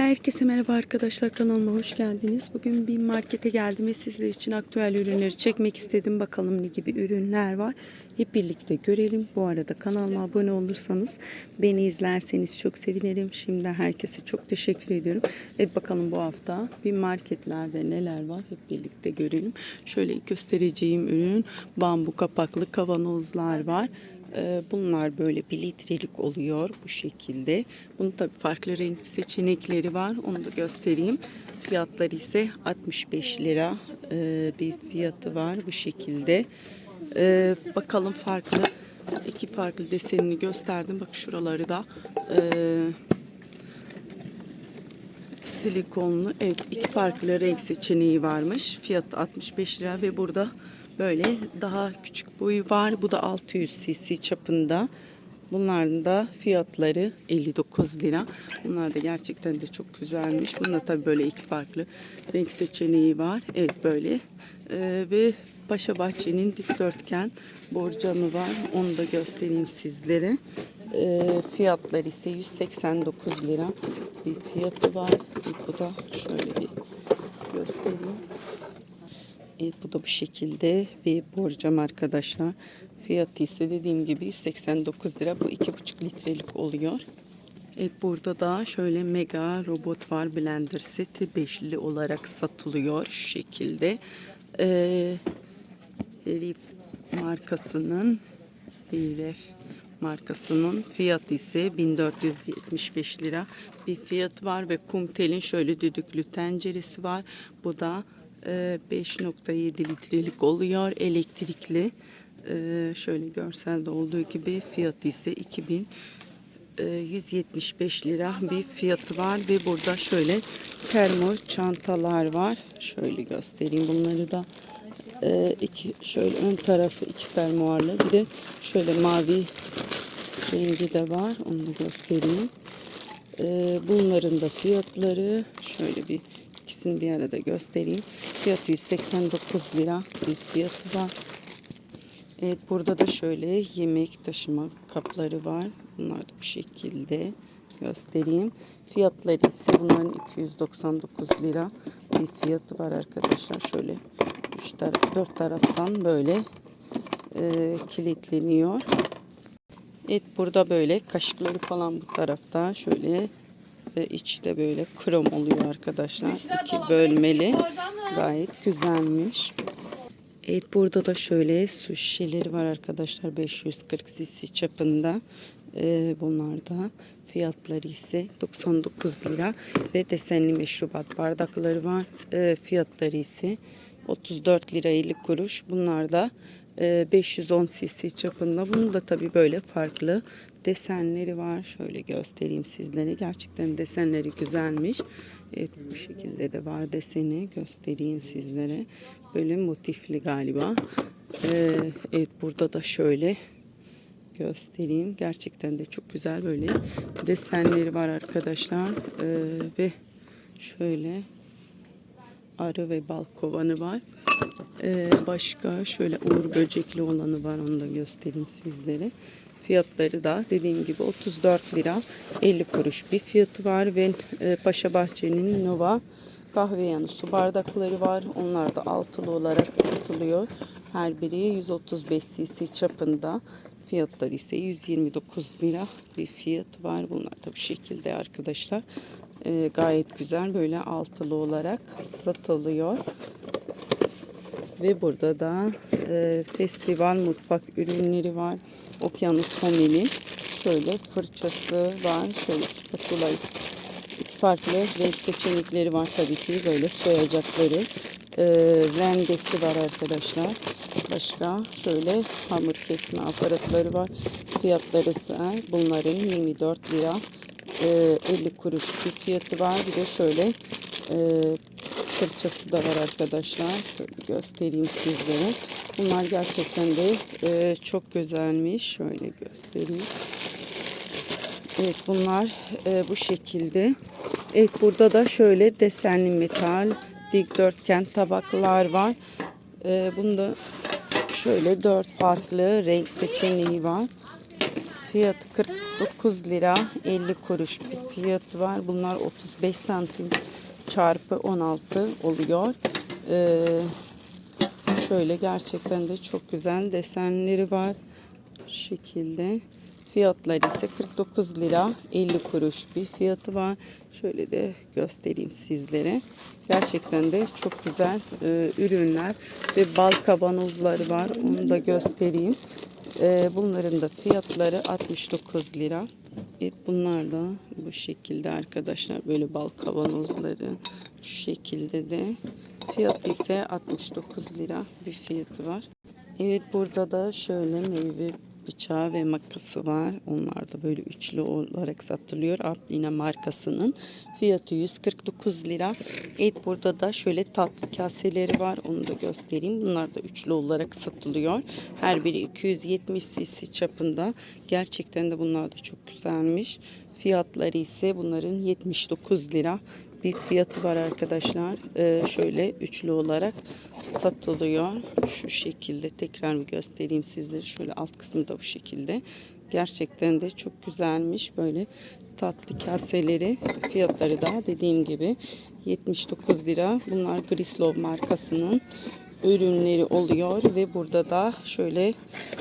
Herkese merhaba arkadaşlar kanalıma hoş geldiniz. Bugün bir markete geldim ve sizler için aktüel ürünleri çekmek istedim. Bakalım ne gibi ürünler var. Hep birlikte görelim. Bu arada kanalıma abone olursanız beni izlerseniz çok sevinirim. Şimdiden herkese çok teşekkür ediyorum. Evet bakalım bu hafta bir marketlerde neler var hep birlikte görelim. Şöyle göstereceğim ürün bambu kapaklı kavanozlar var. Ee, Bunlar böyle bir litrelik oluyor bu şekilde. Bunun tabi farklı renk seçenekleri var. Onu da göstereyim. Fiyatları ise 65 lira ee, bir fiyatı var bu şekilde. Ee, Bakalım farklı iki farklı desenini gösterdim. Bak şuraları da ee, silikonlu. Evet iki farklı renk seçeneği varmış. Fiyatı 65 lira ve burada böyle daha küçük boyu var. Bu da 600 cc çapında. Bunların da fiyatları 59 lira. Bunlar da gerçekten de çok güzelmiş. Bunda tabii böyle iki farklı renk seçeneği var. Evet böyle. Ee, ve Paşa Bahçe'nin dikdörtgen borcamı var. Onu da göstereyim sizlere. Ee, fiyatları ise 189 lira bir fiyatı var. Bu da şöyle bir göstereyim. Evet bu da bu şekilde bir borcam arkadaşlar. Fiyatı ise dediğim gibi 189 lira. Bu 2,5 litrelik oluyor. Evet burada da şöyle mega robot var blender seti beşli olarak satılıyor şu şekilde. Ee, markasının Herif markasının fiyatı ise 1475 lira bir fiyat var ve Kumtel'in şöyle düdüklü tenceresi var. Bu da 5.7 litrelik oluyor elektrikli. E, şöyle görselde olduğu gibi fiyatı ise 2000 e, 175 lira bir fiyatı var ve burada şöyle termo çantalar var. Şöyle göstereyim bunları da. E, iki şöyle ön tarafı iki fermuarlı bir de şöyle mavi rengi de var. Onu da göstereyim. E, bunların da fiyatları şöyle bir ikisini bir arada göstereyim. Fiyatı 189 lira bir fiyatı var. Evet burada da şöyle yemek taşıma kapları var. Bunlar da bu şekilde göstereyim. Fiyatları ise bunların 299 lira bir fiyatı var arkadaşlar. Şöyle üç taraf, dört taraftan böyle e, kilitleniyor. Evet burada böyle kaşıkları falan bu tarafta şöyle e, içi de böyle krom oluyor arkadaşlar. İki bölmeli. Gayet güzelmiş. Evet burada da şöyle su şişeleri var arkadaşlar 540 cc çapında. Ee, bunlar da fiyatları ise 99 lira ve desenli meşrubat bardakları var. Ee, fiyatları ise 34 lira 50 kuruş. Bunlar da e, 510 cc çapında. Bunun da tabii böyle farklı desenleri var. Şöyle göstereyim sizlere. Gerçekten desenleri güzelmiş. Evet bu şekilde de var deseni göstereyim sizlere. Böyle motifli galiba. Ee, evet burada da şöyle göstereyim. Gerçekten de çok güzel böyle desenleri var arkadaşlar. Ee, ve şöyle arı ve bal kovanı var. Ee, başka şöyle uğur böcekli olanı var. Onu da göstereyim sizlere. Fiyatları da dediğim gibi 34 lira 50 kuruş bir fiyatı var ve e, Paşa Bahçe'nin Nova kahve yanı su bardakları var. Onlar da altılı olarak satılıyor. Her biri 135 cc çapında. Fiyatları ise 129 lira bir fiyatı var. Bunlar da bu şekilde arkadaşlar. E, gayet güzel böyle altılı olarak satılıyor. Ve burada da e, festival mutfak ürünleri var. Okyanus homili. Şöyle fırçası var. Şöyle spatula. Farklı renk seçenekleri var tabii ki. Böyle soyacakları. E, rendesi var arkadaşlar. Başka şöyle hamur kesme aparatları var. Fiyatları ise bunların 24 lira 50 kuruş bir fiyatı var. Bir de şöyle e, fırçası da var arkadaşlar. Şöyle göstereyim sizlere. Bunlar gerçekten de e, çok güzelmiş. Şöyle göstereyim. Evet bunlar e, bu şekilde. Evet burada da şöyle desenli metal dikdörtgen tabaklar var. E, bunda şöyle dört farklı renk seçeneği var. Fiyatı 40 49 lira 50 kuruş bir fiyatı var. Bunlar 35 santim çarpı 16 oluyor. Ee, şöyle gerçekten de çok güzel desenleri var. Şu şekilde. Fiyatları ise 49 lira 50 kuruş bir fiyatı var. Şöyle de göstereyim sizlere. Gerçekten de çok güzel e, ürünler ve bal kavanozları var. Onu da göstereyim. E, bunların da fiyatları 69 lira. Evet bunlar da bu şekilde arkadaşlar. Böyle bal kavanozları şu şekilde de. Fiyatı ise 69 lira bir fiyatı var. Evet burada da şöyle meyve bıçağı ve makası var. Onlar da böyle üçlü olarak satılıyor. Ablina markasının. Fiyatı 149 lira. Evet burada da şöyle tatlı kaseleri var. Onu da göstereyim. Bunlar da üçlü olarak satılıyor. Her biri 270 cc çapında. Gerçekten de bunlar da çok güzelmiş. Fiyatları ise bunların 79 lira bir fiyatı var arkadaşlar. Ee, şöyle üçlü olarak satılıyor. Şu şekilde tekrar göstereyim sizlere. Şöyle alt kısmı da bu şekilde. Gerçekten de çok güzelmiş. Böyle tatlı kaseleri fiyatları da dediğim gibi 79 lira. Bunlar Grislov markasının ürünleri oluyor ve burada da şöyle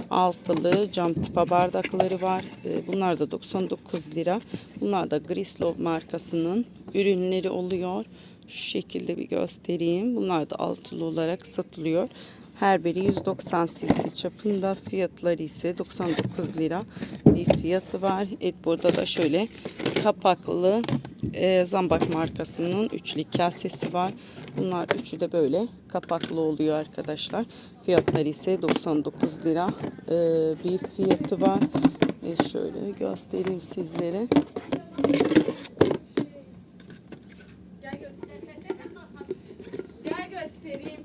altılı cam kupa bardakları var. Ee, Bunlar da 99 lira. Bunlar da Grislov markasının ürünleri oluyor. Şu şekilde bir göstereyim. Bunlar da altılı olarak satılıyor. Her biri 190 cc çapında fiyatları ise 99 lira bir fiyatı var. Evet burada da şöyle kapaklı e, Zambak markasının üçlü kasesi var. Bunlar üçü de böyle kapaklı oluyor arkadaşlar. Fiyatları ise 99 lira e, bir fiyatı var. E, şöyle göstereyim sizlere. Gel göstereyim.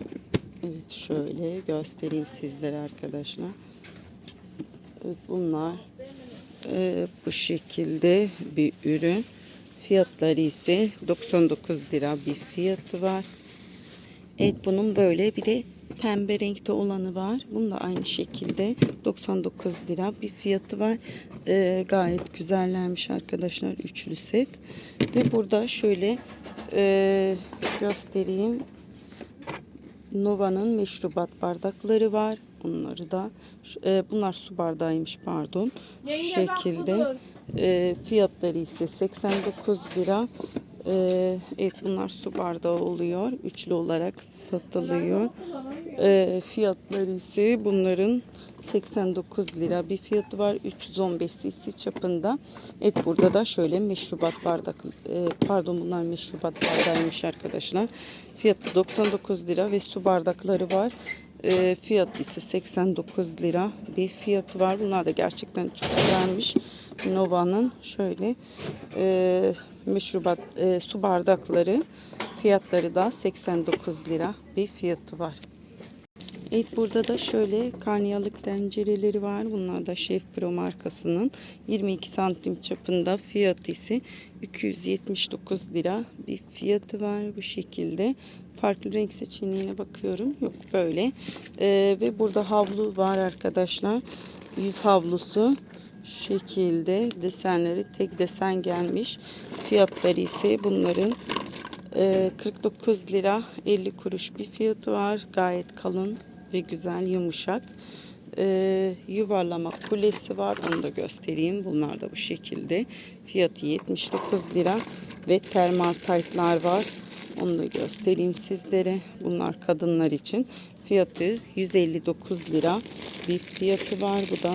Evet şöyle göstereyim sizlere arkadaşlar. Evet bunlar e, bu şekilde bir ürün. Fiyatları ise 99 lira bir fiyatı var. Evet bunun böyle bir de pembe renkte olanı var. Bunun da aynı şekilde 99 lira bir fiyatı var. E, gayet güzellermiş arkadaşlar üçlü set. Ve burada şöyle e, göstereyim. Nova'nın meşrubat bardakları var. Onları da e, bunlar su bardağıymış pardon. Şu şekilde. E, fiyatları ise 89 lira. E, evet bunlar su bardağı oluyor. Üçlü olarak satılıyor. E, fiyatları ise bunların 89 lira bir fiyatı var. 315 cc çapında. Evet burada da şöyle meşrubat bardak e, pardon bunlar meşrubat bardağıymış arkadaşlar. Fiyatı 99 lira ve su bardakları var. E, fiyatı ise 89 lira bir fiyatı var. Bunlar da gerçekten çok güzelmiş. Nova'nın şöyle e, meşrubat e, su bardakları fiyatları da 89 lira bir fiyatı var. Evet burada da şöyle karniyalık tencereleri var. Bunlar da Şef Pro markasının 22 santim çapında fiyatı ise 279 lira bir fiyatı var bu şekilde. Farklı renk seçeneğine bakıyorum. Yok böyle. Ee, ve burada havlu var arkadaşlar. Yüz havlusu şekilde desenleri tek desen gelmiş. Fiyatları ise bunların ee, 49 lira 50 kuruş bir fiyatı var. Gayet kalın ve güzel yumuşak. Ee, yuvarlama kulesi var. Onu da göstereyim. Bunlar da bu şekilde. Fiyatı 79 lira ve termal taytlar var. Onu da göstereyim sizlere. Bunlar kadınlar için. Fiyatı 159 lira bir fiyatı var. Bu da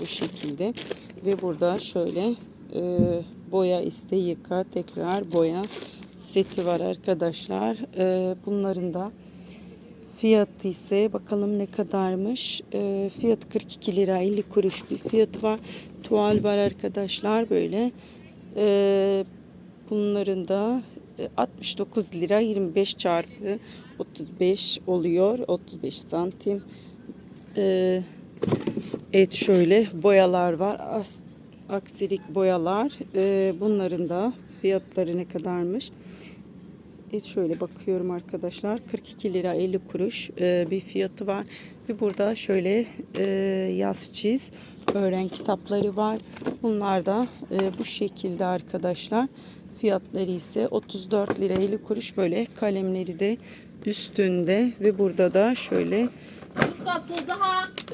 bu şekilde. Ve burada şöyle e, boya iste yıka tekrar boya seti var arkadaşlar. E, bunların da fiyatı ise bakalım ne kadarmış. E, fiyatı 42 lira 50 kuruş bir fiyatı var. Tuval var arkadaşlar böyle. E, bunların da 69 lira 25 çarpı 35 oluyor. 35 santim. E, Evet şöyle boyalar var. Aksilik boyalar. Ee, bunların da fiyatları ne kadarmış? Evet şöyle bakıyorum arkadaşlar. 42 lira 50 kuruş bir fiyatı var. Ve burada şöyle e, yaz çiz öğren kitapları var. Bunlar da e, bu şekilde arkadaşlar. Fiyatları ise 34 lira 50 kuruş böyle kalemleri de üstünde ve burada da şöyle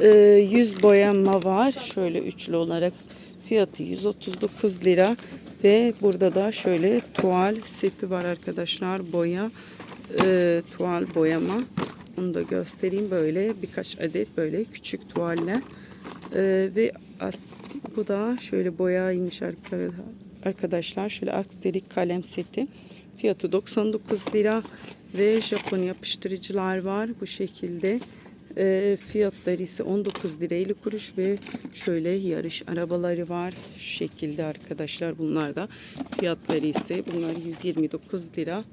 e, yüz boyama var. Şöyle üçlü olarak fiyatı 139 lira ve burada da şöyle tuval seti var arkadaşlar. Boya e, tuval boyama. Onu da göstereyim böyle birkaç adet böyle küçük tuvaller. E, ve bu da şöyle boyaymış arka- arkadaşlar. Şöyle akserik kalem seti. Fiyatı 99 lira ve Japon yapıştırıcılar var bu şekilde. E, fiyatları ise 19 lira 50 kuruş ve şöyle yarış arabaları var. Şu şekilde arkadaşlar bunlar da fiyatları ise bunlar 129 lira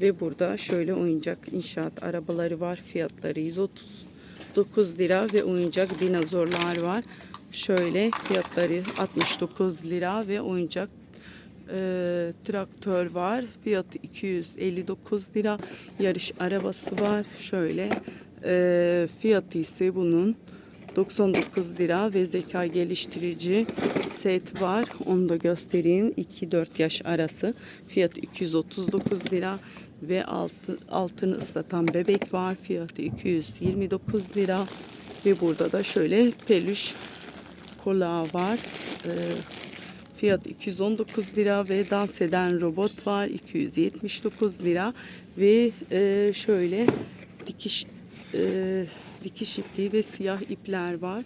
ve burada şöyle oyuncak inşaat arabaları var. Fiyatları 139 lira ve oyuncak dinozorlar var. Şöyle fiyatları 69 lira ve oyuncak e, traktör var. Fiyatı 259 lira. Yarış arabası var. Şöyle e, fiyatı ise bunun 99 lira ve zeka geliştirici set var. Onu da göstereyim. 2-4 yaş arası. Fiyatı 239 lira ve altı, altını ıslatan bebek var. Fiyatı 229 lira. Ve burada da şöyle peluş kola var. Ee, fiyat 219 lira ve dans eden robot var 279 lira ve e, şöyle dikiş e, dikiş ipliği ve siyah ipler var.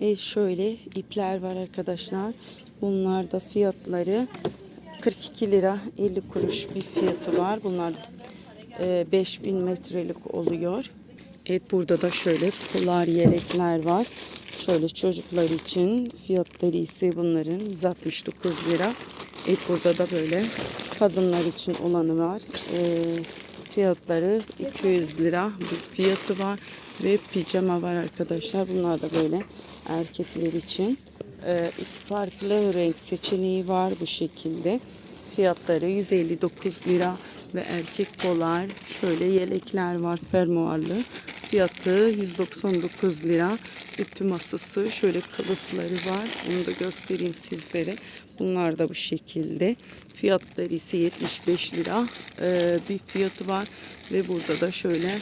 E şöyle ipler var arkadaşlar. Bunlar da fiyatları 42 lira 50 kuruş bir fiyatı var. Bunlar e, 5000 metrelik oluyor. Evet burada da şöyle polar yelekler var. Şöyle çocuklar için fiyatları ise bunların 169 lira. Evet burada da böyle kadınlar için olanı var. Ee, fiyatları 200 lira bir fiyatı var. Ve pijama var arkadaşlar. Bunlar da böyle erkekler için. Ee, iki farklı renk seçeneği var bu şekilde. Fiyatları 159 lira ve erkek polar şöyle yelekler var fermuarlı. Fiyatı 199 lira. Ütü masası şöyle kılıfları var. Onu da göstereyim sizlere. Bunlar da bu şekilde. Fiyatları ise 75 lira ee, bir fiyatı var. Ve burada da şöyle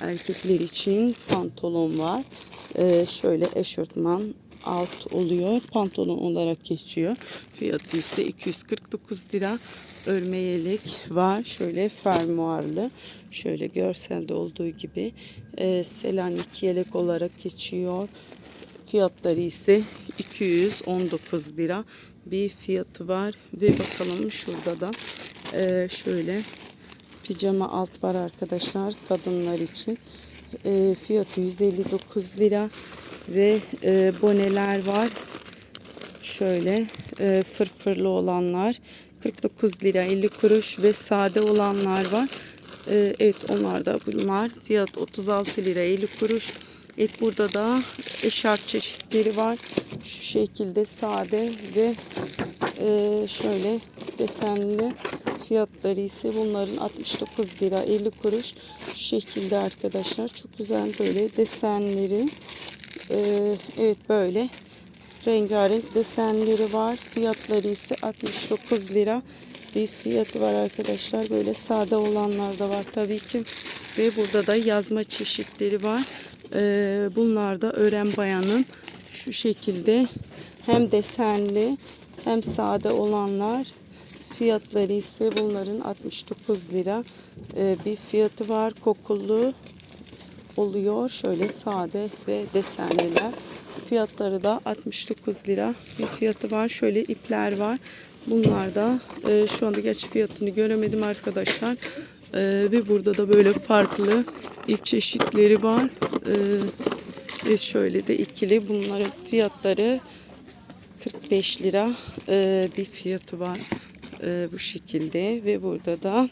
erkekler için pantolon var. Ee, şöyle eşortman alt oluyor. Pantolon olarak geçiyor. Fiyatı ise 249 lira. Örme yelek var. Şöyle fermuarlı. Şöyle görselde olduğu gibi. E, Selanik yelek olarak geçiyor. Fiyatları ise 219 lira bir fiyatı var. Ve bakalım şurada da e, şöyle pijama alt var arkadaşlar kadınlar için. E, fiyatı 159 lira ve e, boneler var. Şöyle e, fırfırlı olanlar 49 lira 50 kuruş ve sade olanlar var. E, evet onlar da bunlar. Fiyat 36 lira 50 kuruş. Evet burada da eşarp çeşitleri var. Şu şekilde sade ve e, şöyle desenli fiyatları ise bunların 69 lira 50 kuruş şu şekilde arkadaşlar çok güzel böyle desenleri Ee, evet böyle rengarenk desenleri var. Fiyatları ise 69 lira. Bir fiyatı var arkadaşlar. Böyle sade olanlar da var tabii ki. Ve burada da yazma çeşitleri var. Ee, bunlar da öğren bayanın şu şekilde hem desenli hem sade olanlar. Fiyatları ise bunların 69 lira. Ee, bir fiyatı var. Kokulu oluyor. Şöyle sade ve desenliler. Fiyatları da 69 lira bir fiyatı var. Şöyle ipler var. Bunlar da e, şu anda geç fiyatını göremedim arkadaşlar. E, ve burada da böyle farklı ip çeşitleri var. E, ve şöyle de ikili bunların fiyatları 45 lira e, bir fiyatı var e, bu şekilde ve burada da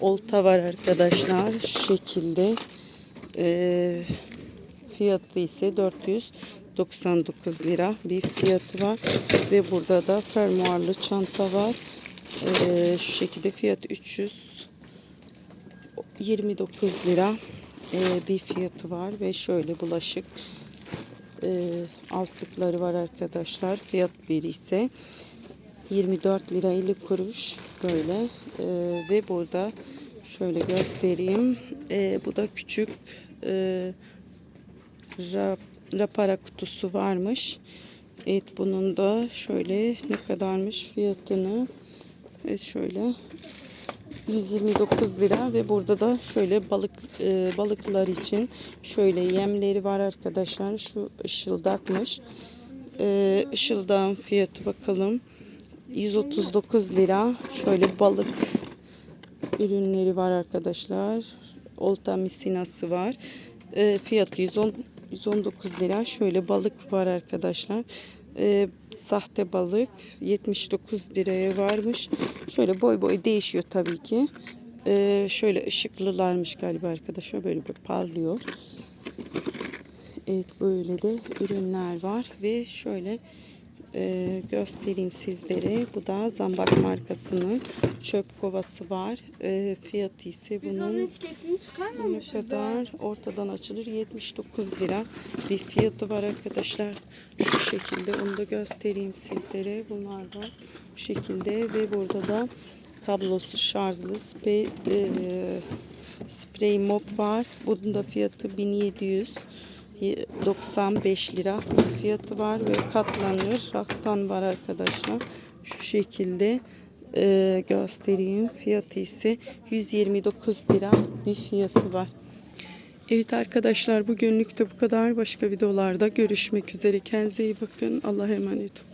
olta var arkadaşlar şu şekilde e, fiyatı ise 499 lira bir fiyatı var ve burada da fermuarlı çanta var e, şu şekilde fiyatı 329 lira e, bir fiyatı var ve şöyle bulaşık e, altlıkları var arkadaşlar. Fiyat biri ise 24 lira 50 kuruş böyle E, ve burada şöyle göstereyim. E, bu da küçük e, rapara kutusu varmış. Evet bunun da şöyle ne kadarmış fiyatını evet şöyle 129 lira ve burada da şöyle balık e, balıklar için şöyle yemleri var arkadaşlar. Şu ışıldakmış. E, ışıldağın fiyatı bakalım. 139 lira. Şöyle balık ürünleri var arkadaşlar. Olta misinası var. E, fiyatı 110 119 lira. Şöyle balık var arkadaşlar. E, sahte balık 79 liraya varmış. Şöyle boy boy değişiyor tabii ki. E, şöyle ışıklılarmış galiba arkadaşlar. Böyle bir parlıyor. Evet böyle de ürünler var ve şöyle e, göstereyim sizlere. Bu da Zambak markasının çöp kovası var. E, fiyatı ise Biz bunun etiketini ne kadar ortadan açılır 79 lira bir fiyatı var arkadaşlar. Şu şekilde onu da göstereyim sizlere. Bunlar da bu şekilde ve burada da kablosuz şarjlı sprey, e, sprey mop var. Bunun da fiyatı 1700 95 lira fiyatı var ve katlanır raktan var arkadaşlar. Şu şekilde e, göstereyim. Fiyatı ise 129 lira bir fiyatı var. Evet arkadaşlar bugünlük de bu kadar. Başka videolarda görüşmek üzere. Kendinize iyi bakın. Allah'a emanet olun.